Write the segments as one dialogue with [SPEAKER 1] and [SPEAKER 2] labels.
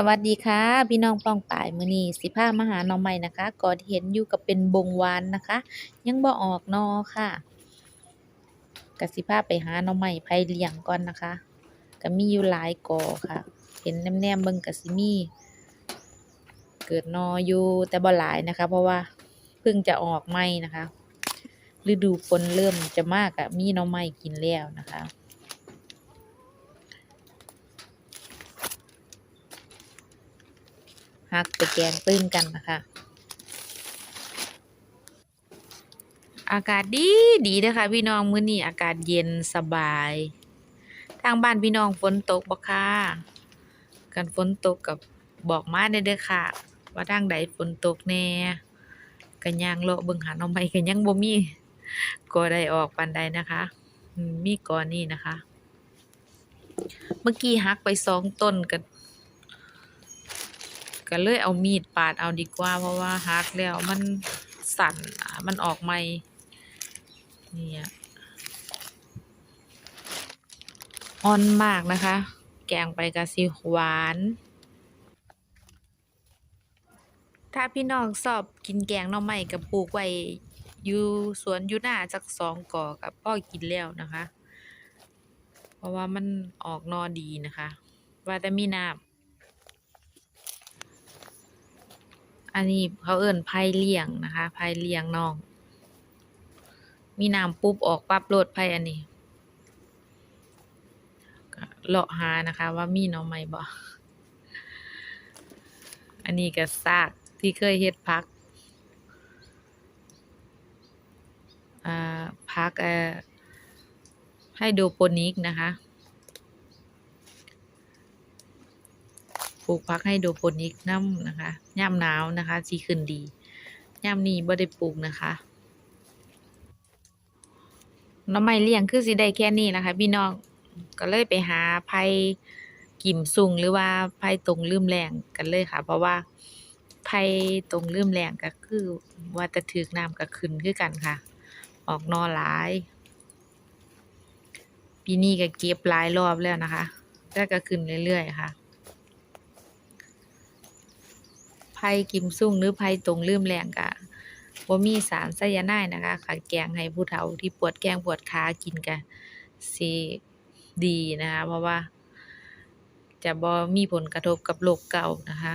[SPEAKER 1] สวัสดีค่ะ พี่น้องป้องป่ายมือนี้สิพามาหาหน่อไม้นะคะก็ที่เห็นอยู่ก็เป็นบงวานนะคะ ยังบ่ออกนอค่ะก็สิพาไปหาน่อไม้ไผเลี้ยงก่อนนะคะก็มีอยู่หลายกอค่ะ เห็นแนมๆเบิ่งก็สิมี เกิดนออยู่แต่บ่หลายนะคะ เพราะว่าเพิ่งจะออกใหม่นะคะฤดูฝนเริ่มจะมากอะมีหน่อไม้กินแล้วนะคะ ฮักไปแกงตึ้งกันนะคะ อากาศดีดีนะคะ พี่น้องมื้อนี้อากาศเย็นสบาย ทางบ้านพี่น้องฝนตกบ่ค่ะกันฝนตกกับบอกมาได้เด้อค่ะ ว่าทางใดฝนตกแน่กันย่างเลาะเบิ่งหาหน่อไม้กันยังบ่มีก็ได้ออกปานใดนะคะ มีก่อนนี้นะคะ เมื่อกี้หักไปสองต้นกัน ก็เลยเอามีดปาดเอาดีกว่า เพราะว่าหักแล้วมันสั่นมันออกใหม่เนี่ยอ่อนมากนะคะ แกงไปกะสิหวาน ถ้าพี่น้องชอบกินแกงหน่อไม้ก็ปลูกไว้อยู่สวนอยู่หน้าจักสองกอกับพ่อกินแล้วนะคะ เพราะว่ามันออกนอดีนะคะ ว่าแต่มีน้ำ อันนี้เขาเอิ้นไผ่เลี้ยงนะคะไผ่เลี้ยงน้อง มีน้ำปุ๊บออกปั๊บโลดไผ่อันนี้เลาะหานะคะ ว่ามีน่องไม้บ่อันนี้ก็ซากที่เคยเฮ็ดผักอ่าผักเอ่อไฮโดรโปนิกนะคะ ลูกผักไฮโดรโปนิกนำนะคะยามหนาวนะคะสิขึ้นดียามนี้บ่ได้ปลูกนะคะน่อไม้เลี้ยงคือสิได้แค่นี้นะคะ พี่น้องก็เลยไปหาไผ่กิ่มซุงหรือว่าไผ่ตรงลืมแรงกันเลยค่ะ เพราะว่าไผ่ตรงลืมแรงก็คือว่าแต่ถึกน้ำก็ขึ้นคือกันค่ะ ออกนอหลายปีนี้ก็เก็บหลายรอบแล้วนะคะแต่ก็ขึ้นเรื่อยๆค่ะ ไผ่กิมซุ่งหรือไผ่ตรงลืมแรงกะบ่มีสารไซยาไนด์นะคะค่ะแกงให้ผู้เฒ่าที่ปวดแข้งปวดขากินกะสิดีนะคะเพราะว่า จะบ่มีผลกระทบกับโรคเก่านะคะ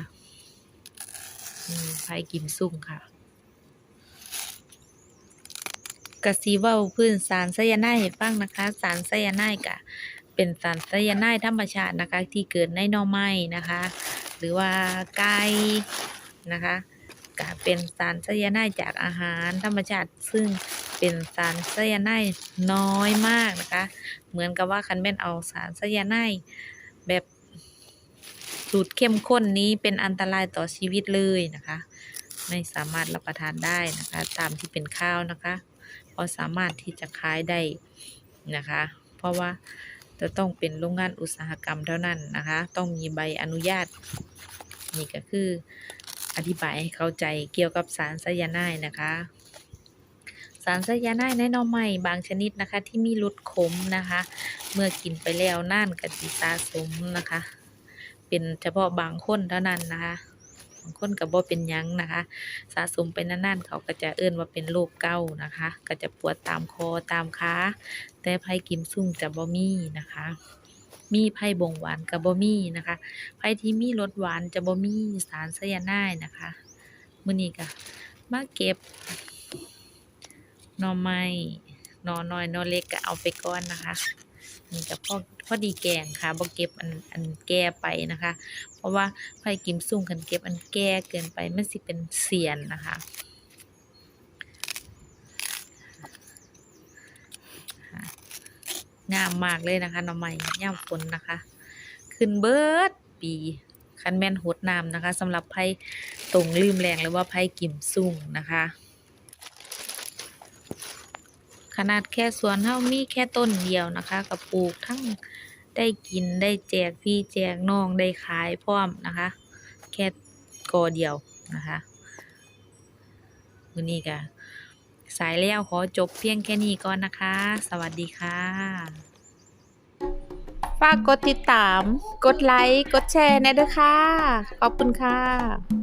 [SPEAKER 1] ไผ่กิมซุ่งค่ะกะสิเว้าพื้นสารไซยาไนด์ให้ฟังนะคะ สารไซยาไนด์กะเป็นสารไซยาไนด์ธรรมชาตินะคะ ที่เกิดในหน่อไม้นะคะ หรือว่าไก่นะคะก็เป็นสารไซยาไนด์จากอาหารธรรมชาติ ซึ่งเป็นสารไซยาไนด์น้อยมากนะคะ เหมือนกับว่าคันแม่นเอาสารไซยาไนด์แบบสูตรเข้มข้นนี้เป็นอันตรายต่อชีวิตเลยนะคะ ไม่สามารถรับประทานได้นะคะ ตามที่เป็นข้าวนะคะพราะสามารถที่จะขายได้นะคะ เพราะว่า จะต้องเป็นโรงงานอุตสาหกรรมเท่านั้นนะคะ ต้องมีใบอนุญาต นี่ก็คืออธิบายให้เข้าใจเกี่ยวกับสารไซยาไนด์นะคะสารไซยาไนด์ในหน่อไม้บางชนิดนะคะ ที่มีรสขมนะคะ เมื่อกินไปแล้วน่านก็สิสะสมนะคะ เป็นเฉพาะบางคนเท่านั้นนะคะ บางคนก็บ่เป็นยังนะคะ สะสมไปนานๆเขาก็จะเอิ้นว่าเป็นโรคเก้านะคะ ก็จะปวดตามคอตามขาแต่ไผ่กิมซุ่งจะบ่มีนะคะมีไผ่บงหวานกับบ่มีนะคะไผ่ที่มีรสหวานจะบ่มีสารไซยาไนด์นะคะมื้อนี้ก็มาเก็บหน่อไม้หน่อน้อยหน่อเล็กก็เอาไปก่อนนะคะ นี่ก็พอพอดีแกงค่ะบ่เก็บอันอันแก่ไปนะคะ เพราะว่าไผ่กิมซุ่งคันเก็บอันแก่เกินไปมันสิเป็นเสียนนะคะงามมากเลยนะคะหน่อไม้ย่ามฝนนะคะ ขึ้นเบิดปีคันแม่นหดน้ำนะคะสำหรับไผ่ตรงลืมแรงหรือว่าไผ่กิมซุ่งนะคะ ข นาดแค่สวนเฮามีแค่ต้นเดียวนะคะกับปลูกทั้งได้กินได้แจกพี่แจกน้องได้ขายพร้อมนะคะ แค่กอเดียวนะคะมือนี้ก็สายแล้วขอจบเพียงแค่นี้ก่อนนะคะ สวัสดีค่ะ
[SPEAKER 2] ฝ
[SPEAKER 1] ฝากกดติดตาม กดไลค์ กดแชร์นะเด้อค่ะ ขอบคุณค่ะ